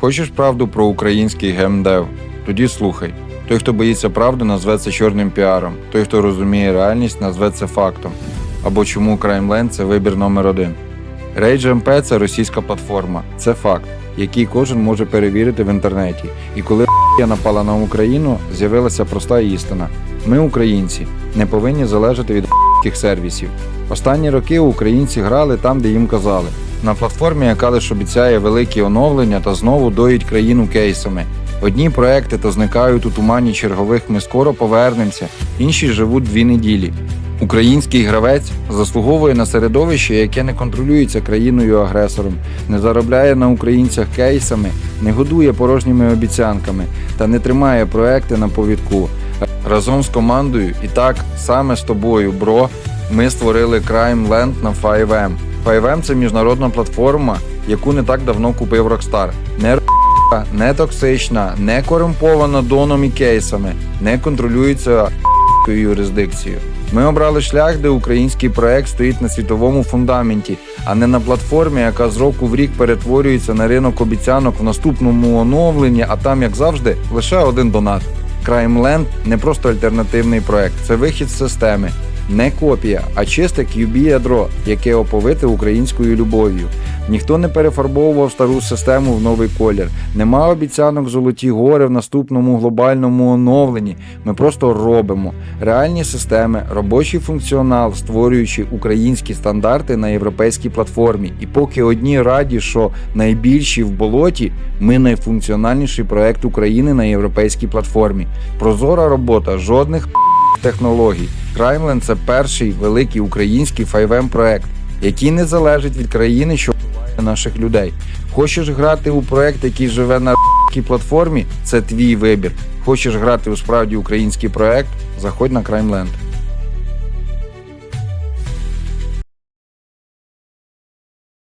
Хочеш правду про український гемдев? Тоді слухай. Той, хто боїться правди, назве це чорним піаром. Той, хто розуміє реальність, назве це фактом. Або чому Краймленд це вибір номер один. RageMP – це російська платформа. Це факт, який кожен може перевірити в інтернеті. І коли напала на Україну, з'явилася проста істина: ми, українці, не повинні залежати від сервісів. Останні роки українці грали там, де їм казали. На платформі, яка лише обіцяє великі оновлення та знову доїть країну кейсами. Одні проекти то зникають у тумані чергових ми скоро повернемося, інші живуть дві неділі. Український гравець заслуговує на середовище, яке не контролюється країною-агресором, не заробляє на українцях кейсами, не годує порожніми обіцянками та не тримає проекти на повідку. Разом з командою і так саме з тобою, бро, ми створили Crime Land на 5M. 5M – це міжнародна платформа, яку не так давно купив Rockstar. Не р**ка, не токсична, не корумпована доном і кейсами, не контролюється юрисдикцією. Ми обрали шлях, де український проект стоїть на світовому фундаменті, а не на платформі, яка з року в рік перетворюється на ринок обіцянок в наступному оновленні, а там, як завжди, лише один донат. CrimeLand – не просто альтернативний проект, це вихід з системи. Не копія, а чисте QB ядро, яке оповите українською любов'ю. Ніхто не перефарбовував стару систему в новий колір. Нема обіцянок золоті гори в наступному глобальному оновленні. Ми просто робимо реальні системи, робочий функціонал, створюючи українські стандарти на європейській платформі. І поки одні раді, що найбільші в болоті, ми найфункціональніший проект України на європейській платформі. Прозора робота, жодних технологій. Краймлен це перший великий український 5M проект, який не залежить від країни, що вбиває наших людей. Хочеш грати у проект, який живе на платформі? Це твій вибір. Хочеш грати у справді український проект? Заходь на Краймленд.